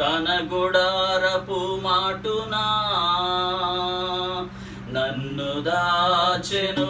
తన గుడారపు మాటునా? నన్ను దాచెను.